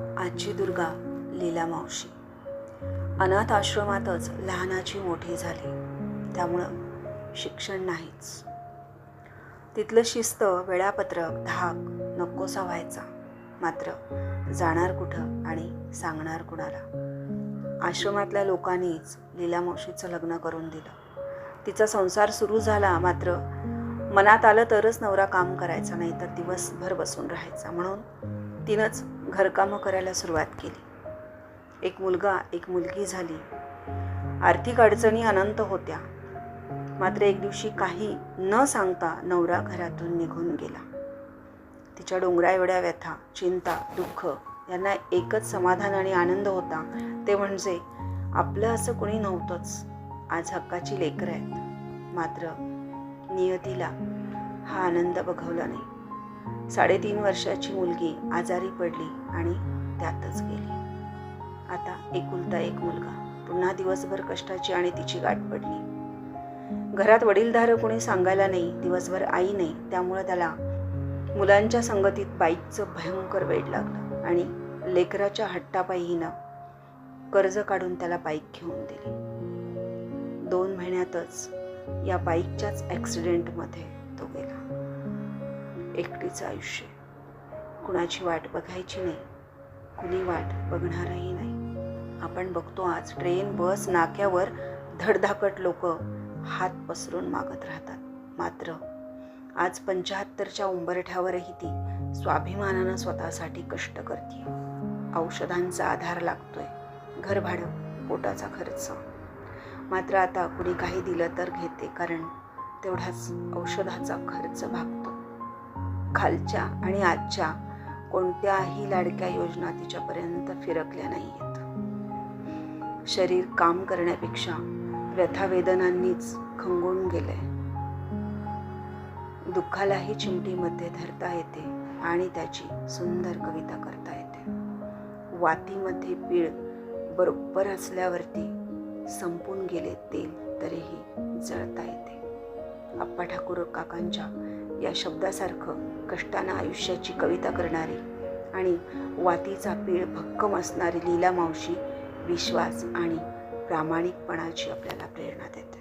आजी दुर्गा लीला मावशी. अनाथ आश्रमातच लहानाची मोठी झाली. त्यामुळं शिक्षण नाहीच. तिथलं शिस्त वेळापत्रक धाक नकोसा व्हायचा. मात्र जाणार कुठं आणि सांगणार कुणाला? आश्रमातल्या लोकांनीच लीला मावशीचं लग्न करून दिलं. तिचा संसार सुरू झाला मात्र मनात आलं तरच नवरा काम करायचा नाही तर दिवसभर बसून राहायचा. म्हणून तिनंच घरकामं करायला सुरुवात केली. एक मुलगा एक मुलगी झाली. आर्थिक अडचणी अनंत होत्या. मात्र एक दिवशी काही न सांगता नवरा घरातून निघून गेला. तिच्या डोंगरा एवढ्या व्यथा चिंता दुःख यांना एकच समाधान आणि आनंद होता. ते म्हणजे आपलं असं कोणी नव्हतंच. आज हक्काची लेकरं आहेत. मात्र नियतीला हा आनंद बघवला नाही. साडेतीन वर्षाची मुलगी आजारी पडली आणि त्यातच गेली. आता एकुलता एक मुलगा. पुन्हा दिवसभर कष्टाची आणि तिची गाठ पडली. घरात वडीलधारं कोणी सांगायला नाही दिवसभर आई नाही त्यामुळं त्याला मुलांच्या संगतीत बाईकचं भयंकर वेळ लागलं आणि लेकराच्या हट्टापायी हिनं कर्ज काढून त्याला बाईक घेऊन दिली. दोन महिन्यातच या बाईकच्याच ॲक्सिडेंटमध्ये तो गेला. एकटीचं आयुष्य. कुणाची वाट बघायची नाही. कुणी वाट बघणारही नाही. आपण बघतो आज ट्रेन बस नाक्यावर धडधाकट लोक हात पसरून मागत राहतात. मात्र आज पंच्याहत्तरच्या उंबरठ्यावरही ती स्वाभिमानानं स्वतःसाठी कष्ट करते औषधांचा आधार लागतोय. घरभाडं पोटाचा खर्च. मात्र आता कुणी काही दिलं तर घेते कारण तेवढाच औषधाचा खर्च भागतो. खालच्या आणि आजच्या कोणत्याही लाडक्या योजना तिच्यापर्यंत फिरकल्या नाही आहेत शरीर काम करण्यापेक्षा व्यथावेदनांनीच खंगून गेलंय. दुःखालाही चिमटीमध्ये धरता येते आणि त्याची सुंदर कविता करता येते. वातीमध्ये पीळ बरोबर असल्यावरती संपून गेले तेल तरीही जळता येते. आप्पा ठाकूर काकांच्या या शब्दासारखं कष्टानं आयुष्याची कविता करणारी आणि वातीचा पीळ भक्कम असणारी लीला मावशी विश्वास आणि प्रामाणिकपणाची आपल्याला प्रेरणा देते.